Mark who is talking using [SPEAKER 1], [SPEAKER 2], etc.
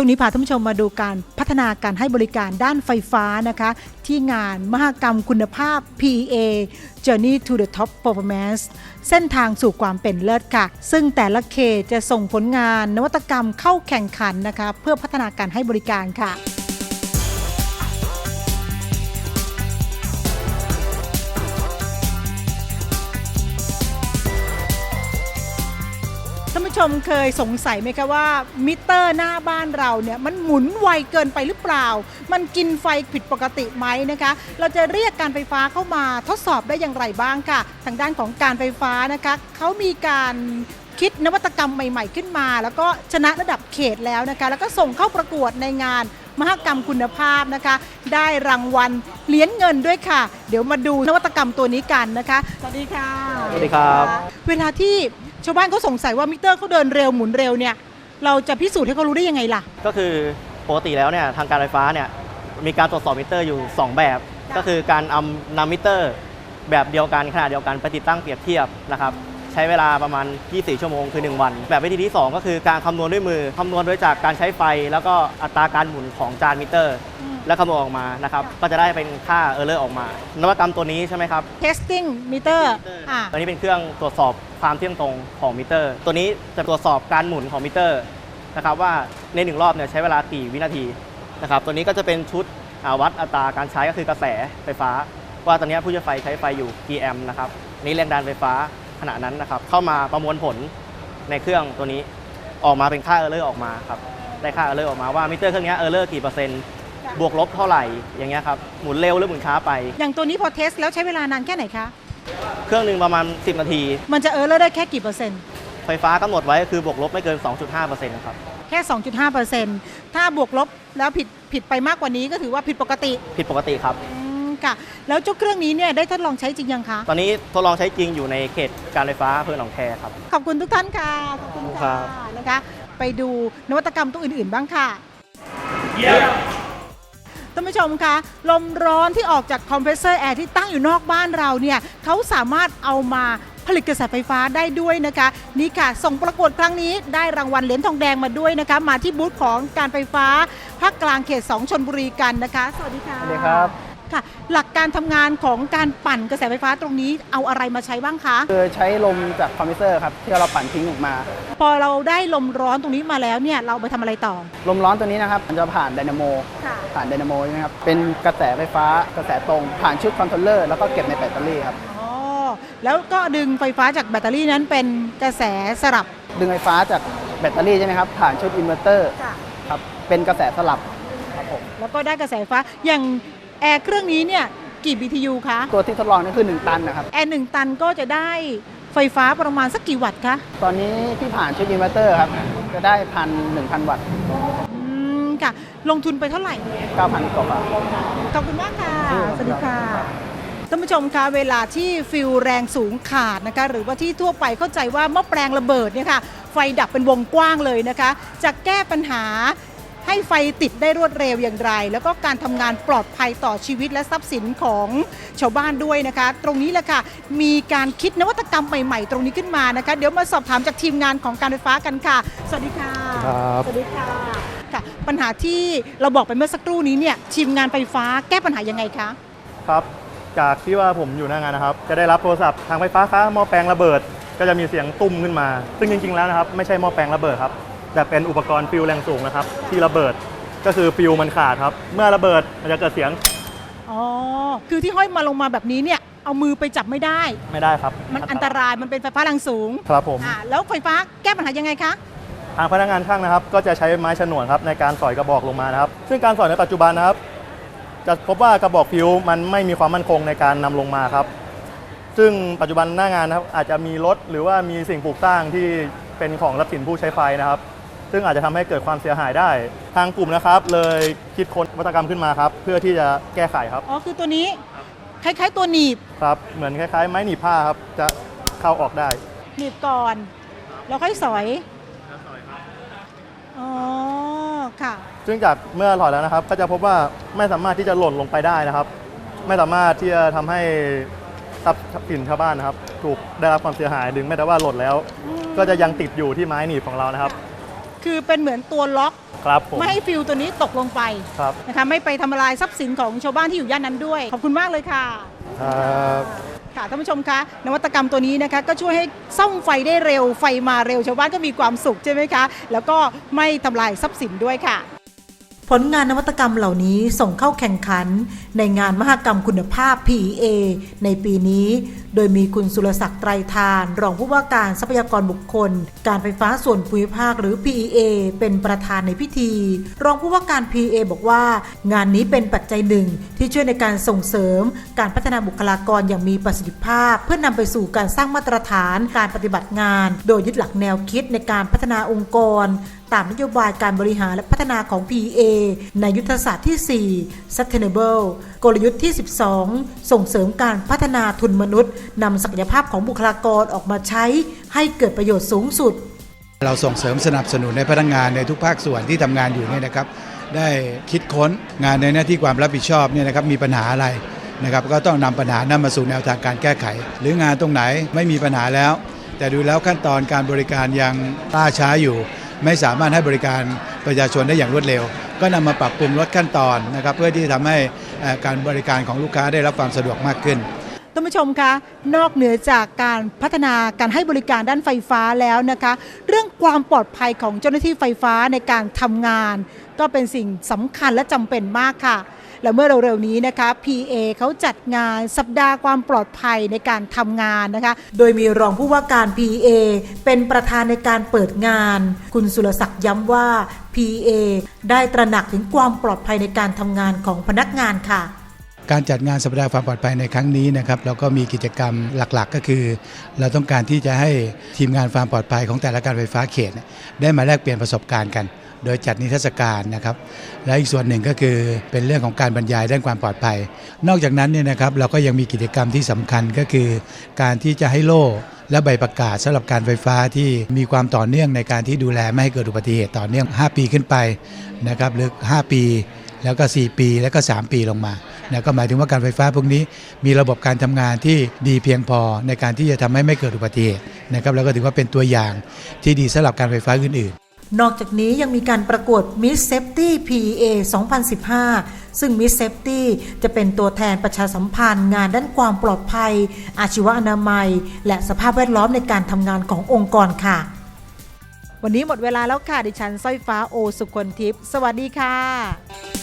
[SPEAKER 1] ช่วงนี้พาท่านผู้ชมมาดูการพัฒนาการให้บริการด้านไฟฟ้านะคะ ที่งานมหกรรมคุณภาพ PEA Journey to the Top Performance เส้นทางสู่ความเป็นเลิศค่ะ ซึ่งแต่ละเขตจะส่งผลงานนวัตกรรมเข้าแข่งขันนะคะ เพื่อพัฒนาการให้บริการค่ะ ชมเคยสงสัยไหมคะว่ามิเตอร์หน้าบ้านเราเนี่ยมันหมุนไวเกินไปหรือเปล่า มันกินไฟผิดปกติไหมนะคะ เราจะเรียกการไฟฟ้าเข้ามาทดสอบได้อย่างไรบ้างค่ะ ทางด้านของการไฟฟ้านะคะเขามีการคิดนวัตกรรมใหม่ ๆ ขึ้นมา แล้วก็ชนะระดับเขตแล้วนะคะ แล้วก็ส่งเข้าประกวดในงานมหกรรมคุณภาพนะคะ ได้รางวัลเหรียญเงินด้วยค่ะ เดี๋ยวมาดูนวัตกรรมตัวนี้กันนะคะ สวัสดีค่ะ
[SPEAKER 2] สวัสดีครับ
[SPEAKER 1] เวลาที่ ชาวบ้านเขาสงสัยว่ามิเตอร์เขาเดินเร็วหมุนเร็วเนี่ยเราจะพิสูจน์ให้เขารู้ได้ยังไงล่ะ
[SPEAKER 2] ก็คือปกติแล้วเนี่ยทางการไฟฟ้าเนี่ยมีการตรวจสอบมิเตอร์อยู่ 2 แบบ
[SPEAKER 1] ค่ะ
[SPEAKER 2] ก็คือการเอานำมิเตอร์ แบบเดียวกันขนาดเดียวกันไปติดตั้งเปรียบเทียบนะครับ ใช้เวลาประมาณ 24 ชั่วโมงคือ 1 วัน แบบวิธีที่ 2 ก็คือการคำนวณด้วยมือคำนวณโดยจากการใช้ไฟ แล้วก็อัตราการหมุนของจานมิเตอร์ แล้วคำนวณออกมานะครับก็จะได้เป็นค่าเออร์เลอร์ออกมา นวัตกรรมตัวนี้ใช่ไหมครับ
[SPEAKER 1] testing meter อ่า
[SPEAKER 2] ตัวนี้เป็นเครื่องตรวจสอบความเที่ยงตรงของมิเตอร์ ตัวนี้จะตรวจสอบการหมุนของมิเตอร์นะครับว่าในหนึ่งรอบเนี่ยใช้เวลากี่วินาทีนะครับตัวนี้ก็จะเป็นชุดอ่าวัดอัตราการใช้ก็คือกระแสไฟฟ้า ว่าตอนนี้ผู้ใช้ไฟใช้ไฟอยู่กี่แอมป์นะครับนี่แรงดันไฟฟ้า ขณะนั้นนะครับ เข้ามาประมวลผลในเครื่องตัวนี้ออกมาเป็นค่าเออร์เลอร์ออกมาครับได้ค่าเออร์เลอร์ออกมาว่ามิเตอร์เครื่องนี้เออร์เลอร์กี่เปอร์เซ็นต์บวกลบเท่าไหร่อย่างเงี้ยครับหมุนเร็วหรือหมุนช้าไป
[SPEAKER 1] อย่างตัวนี้พอเทสแล้วใช้เวลานานแค่ไหนคะ
[SPEAKER 2] เครื่องหนึ่งประมาณ 10 นาที
[SPEAKER 1] มันจะเออร์เลอร์ได้แค่กี่เปอร์เซ็นต์
[SPEAKER 2] ไฟฟ้ากำหนดไว้ก็คือบวกลบไม่เกิน 2.5%ครับ
[SPEAKER 1] แค่ 2.5เปอร์เซ็นต์ถ้าบวกลบแล้วผิดผิดไปมากกว่านี้ก็ถือว่าผิดปกติ
[SPEAKER 2] ผิดปกติครับ
[SPEAKER 1] อืม ค่ะ แล้วเจ้าเครื่องนี้เนี่ยได้ทดลองใช้จริงยังคะ
[SPEAKER 2] ตอนนี้ทดลองใช้จริงอยู่ในเขตการไฟฟ้าอำเภอหนองแคครับ
[SPEAKER 1] ขอบคุณทุกท่านค่ะ ขอบคุณ
[SPEAKER 2] ครั
[SPEAKER 1] ค่ะ
[SPEAKER 2] บ
[SPEAKER 1] นะคะ ไปดูนวัตกรรมตัวอื่นๆ บ้างค่ะท่านผู้ชมคะลมร้อนที่ออกจากคอมเพรสเซอร์แอร์ที่ตั้งอยู่นอกบ้านเราเนี่ยเขาสามารถเอามาผลิตกระแสไฟฟ้าได้ด้วยนะคะ นี่ค่ะ ส่งประกวดครั้งนี้ได้รางวัลเหรียญทองแดงมาด้วยนะคะ มาที่บูธของการไฟฟ้าภาคกลางเขต 2ชนบุรีกันนะคะ สวัสดีค่ะ
[SPEAKER 3] สวัสดีครับ
[SPEAKER 1] ค่ะ หลักการทำงานของการปั่นกระแสไฟฟ้าตรงนี้เอาอะไรมาใช้บ้างคะ
[SPEAKER 3] คือใช้ลมจากคอมพิวเตอร์ครับที่เราปั่นทิ้งออกมา
[SPEAKER 1] พอเราได้ลมร้อนตรงนี้มาแล้วเนี่ยเราเอาไปทำอะไรต่อ
[SPEAKER 3] ลมร้อนตัวนี้นะครับมันจะผ่านไดนาโม
[SPEAKER 1] ค่ะ
[SPEAKER 3] ผ่านไดนาโมใช่ไหมครับเป็นกระแสไฟฟ้ากระแสตรง ผ่านชุดคอนโทรลเลอร์แล้วก็เก็บในแบตเตอรี่ครับ
[SPEAKER 1] อ๋อแล้วก็ดึงไฟฟ้าจากแบตเตอรี่นั้นเป็นกระแสสลับ
[SPEAKER 3] ดึงไฟฟ้าจากแบตเตอรี่ใช่ไหมครับผ่านชุดอินเวอร์เตอร์ครับเป็นกระแสสลับครับผม
[SPEAKER 1] แล้วก็ได้กระแสไฟฟ้าอย่าง แอร์เครื่องนี้เนี่ยกี่ BTU คะ
[SPEAKER 3] ตัวที่ทดลองนี่คือ 1 ตันนะครับ
[SPEAKER 1] แอร์หนึ่งตันก็จะได้ไฟฟ้าประมาณสักกี่วัตต์คะ
[SPEAKER 3] ตอนนี้ที่ผ่านชุดอินเวอร์เตอร์ครับ จะได้พันหนึ่งพันวัตต์
[SPEAKER 1] อืมค่ะ ลงทุนไปเท่าไหร่
[SPEAKER 3] เก้าพันกว่าบาท
[SPEAKER 1] ขอบคุณมากค่ะ
[SPEAKER 3] ครับ
[SPEAKER 1] สวัสดีค่ะ ท่านผู้ชมคะเวลาที่ฟิวแรงสูงขาดนะคะ หรือว่าที่ทั่วไปเข้าใจว่าหม้อแปลงระเบิดเนี่ยค่ะ ไฟดับเป็นวงกว้างเลยนะคะ จะแก้ปัญหา ให้ไฟติดได้รวดเร็วอย่างไร แล้วก็การทำงานปลอดภัยต่อชีวิตและทรัพย์สินของชาวบ้านด้วยนะคะ ตรงนี้แหละค่ะมีการคิดนวัตกรรมใหม่ๆ ตรงนี้ขึ้นมานะคะ เดี๋ยวมาสอบถามจากทีมงานของการไฟฟ้ากันค่ะ สวัสดีค่ะ
[SPEAKER 4] ครับ
[SPEAKER 1] สวัสดีค่ะค่ะปัญหาที่เราบอกไปเมื่อสักครู่นี้เนี่ยทีมงานไฟฟ้าแก้ปัญหายังไงคะ
[SPEAKER 4] ครับจากที่ว่าผมอยู่หน้างานนะครับ จะได้รับโทรศัพท์ทางไฟฟ้าคะหม้อแปลงระเบิด ก็จะมีเสียงตุ้มขึ้นมา ซึ่งจริงๆแล้วนะครับ ไม่ใช่หม้อแปลงระเบิดครับ แต่เป็นอุปกรณ์ฟิวแรงสูงนะครับ ที่ระเบิดก็คือฟิวมันขาดครับ เมื่อระเบิดมันจะเกิดเสียง
[SPEAKER 1] อ๋อ คือที่ห้อยมาลงมาแบบนี้เนี่ย เอามือไปจับไม่ได้
[SPEAKER 4] ไม่ได้ครับ
[SPEAKER 1] มันอันตรายมันเป็นไฟฟ้าแรงสูง
[SPEAKER 4] ครับผม
[SPEAKER 1] อ่าแล้วไฟฟ้าแก้ปัญหายังไงคะ
[SPEAKER 4] ทางพนักงานช่างนะครับ ก็จะใช้ไม้ฉนวนครับในการสอยกระบอกลงมานะครับ ซึ่งการสอยในปัจจุบันนะครับ จะพบว่ากระบอกฟิวมันไม่มีความมั่นคงในการนำลงมาครับ ซึ่งปัจจุบันหน้างานนะครับอาจจะมีรถหรือว่ามีสิ่งปลูกสร้างที่เป็นของทรัพย์สินผู้ใช้ไฟนะครับ ซึ่งอาจจะทำให้เกิดความเสียหายได้ ทางกลุ่มนะครับ เลยคิดค้นนวัตกรรมขึ้นมาครับ เพื่อที่จะแก้ไขครับ
[SPEAKER 1] อ๋อ คือตัวนี้คล้ายๆตัวหนีบ
[SPEAKER 4] ครับ เหมือนคล้ายๆ ไม้หนีบผ้าครับ จะเข้าออกได้
[SPEAKER 1] หนีบก่อน แล้วค่อยสอยอ๋อ ค่ะ
[SPEAKER 4] ซึ่งจากเมื่อถอดแล้วนะครับ ก็จะพบว่าไม่สามารถที่จะหล่นลงไปได้นะครับ ไม่สามารถที่จะทำให้ทรัพย์สินชาวบ้านนะครับ ถูกได้รับความเสียหายดึงแม้แต่ว่าหล่นแล้ว ก็จะยังติดอยู่ที่ไม้หนีบของเรานะครับ
[SPEAKER 1] คือเป็นเหมือนตัวล็อก
[SPEAKER 4] ครับผม
[SPEAKER 1] ไม่ให้ฟิวตัวนี้ตกลงไป
[SPEAKER 4] ครับ
[SPEAKER 1] นะคะไม่ไปทำลายทรัพย์สินของชาวบ้านที่อยู่ย่านนั้นด้วย ขอบคุณมากเลยค่ะ
[SPEAKER 4] ครับ
[SPEAKER 1] ค่ะท่านผู้ชมคะนวัตกรรมตัวนี้นะคะก็ช่วยให้ซ่อมไฟได้เร็วไฟมาเร็วชาวบ้านก็มีความสุขใช่ไหมคะ แล้วก็ไม่ทำลายทรัพย์สินด้วยค่ะ ผลงานนวัตกรรมเหล่านี้ส่งเข้าแข่งขัน ในงานมหกรรมคุณภาพ PEA ในปีนี้ โดยมีคุณสุรศักดิ์ไตรทาน รองผู้ว่าการทรัพยากรบุคคล การไฟฟ้าส่วนภูมิภาคหรือ PEA เป็นประธานในพิธี รองผู้ว่าการ PEA บอกว่า งานนี้เป็นปัจจัยหนึ่งที่ช่วยในการส่งเสริม การพัฒนาบุคลากรอย่างมีประสิทธิภาพ เพื่อนำไปสู่การสร้างมาตรฐานการปฏิบัติงาน โดยยึดหลักแนวคิดในการพัฒนาองค์กร ตามนโยบายการบริหารและพัฒนาของ PA ในยุทธศาสตร์ที่ 4 Sustainable กลยุทธ์ที่ 12 ส่งเสริมการพัฒนาทุนมนุษย์นำศักยภาพของบุคลากรออกมาใช้ ให้เกิดประโยชน์สูงสุด
[SPEAKER 5] เราส่งเสริมสนับสนุนในพนักงานในทุกภาคส่วนที่ทำงานอยู่เนี่ยนะครับ ได้คิดค้นงานในหน้าที่ความรับผิดชอบเนี่ยนะครับมีปัญหาอะไรนะครับก็ต้องนำปัญหานั้นมาสู่แนวทางการแก้ไข หรืองานตรงไหนไม่มีปัญหาแล้ว แต่ดูแล้วขั้นตอนการบริการยังล่าช้าอยู่ ไม่สามารถให้บริการประชาชนได้อย่างรวดเร็ว ก็นำมาปรับปรุงลดขั้นตอนนะครับเพื่อที่จะทำให้การบริการของลูกค้าได้รับความสะดวกมากขึ้น
[SPEAKER 1] ท่านผู้ชมคะนอกเหนือจากการพัฒนาการให้บริการด้านไฟฟ้าแล้วนะคะ เรื่องความปลอดภัยของเจ้าหน้าที่ไฟฟ้าในการทำงาน ก็เป็นสิ่งสำคัญและจำเป็นมากค่ะ และเมื่อเร็วๆนี้นะคะ PA เขาจัดงานสัปดาห์ความปลอดภัยในการทำงานนะคะ โดยมีรองผู้ว่าการ PA เป็นประธานในการเปิดงาน คุณสุรศักดิ์ย้ำว่า PA ได้ตระหนักถึงความปลอดภัยในการทำงานของพนักงานค่ะ
[SPEAKER 5] การจัดงานสัปดาห์ความปลอดภัยในครั้งนี้นะครับเราก็มีกิจกรรมหลักๆ ก็คือ เราต้องการที่จะให้ทีมงานความปลอดภัยของแต่ละการไฟฟ้าเขต ได้มาแลกเปลี่ยนประสบการณ์กัน โดยจัดนิทรรศการนะครับ และอีกส่วนหนึ่งก็คือเป็นเรื่องของการบรรยายด้านความปลอดภัย นอกจากนั้นเนี่ยนะครับเราก็ยังมีกิจกรรมที่สำคัญก็คือ การที่จะให้โล่และใบประกาศสำหรับการไฟฟ้าที่มีความต่อเนื่องในการที่ดูแลไม่ให้เกิดอุบัติเหตุต่อเนื่อง 5 ปีขึ้นไปนะครับหรือ 5 ปีแล้วก็ 4 ปีแล้วก็ 3 ปีลงมานะก็หมายถึงว่าการไฟฟ้าพวกนี้มีระบบการทำงานที่ดีเพียงพอในการที่จะทำให้ไม่เกิดอุบัติเหตุนะครับแล้วก็ถือว่าเป็นตัวอย่างที่ดีสำหรับการไฟฟ้าอื่นๆ
[SPEAKER 1] นอกจากนี้ยังมีการประกวด Miss Safety PA 2015 ซึ่ง Miss Safety จะเป็นตัวแทนประชาสัมพันธ์ งานด้านความปลอดภัย อาชีวอนามัย และสภาพแวดล้อมในการทำงานขององค์กรค่ะ วันนี้หมดเวลาแล้วค่ะ ดิฉันสร้อยฟ้าโอสุคนทิพย์สวัสดีค่ะ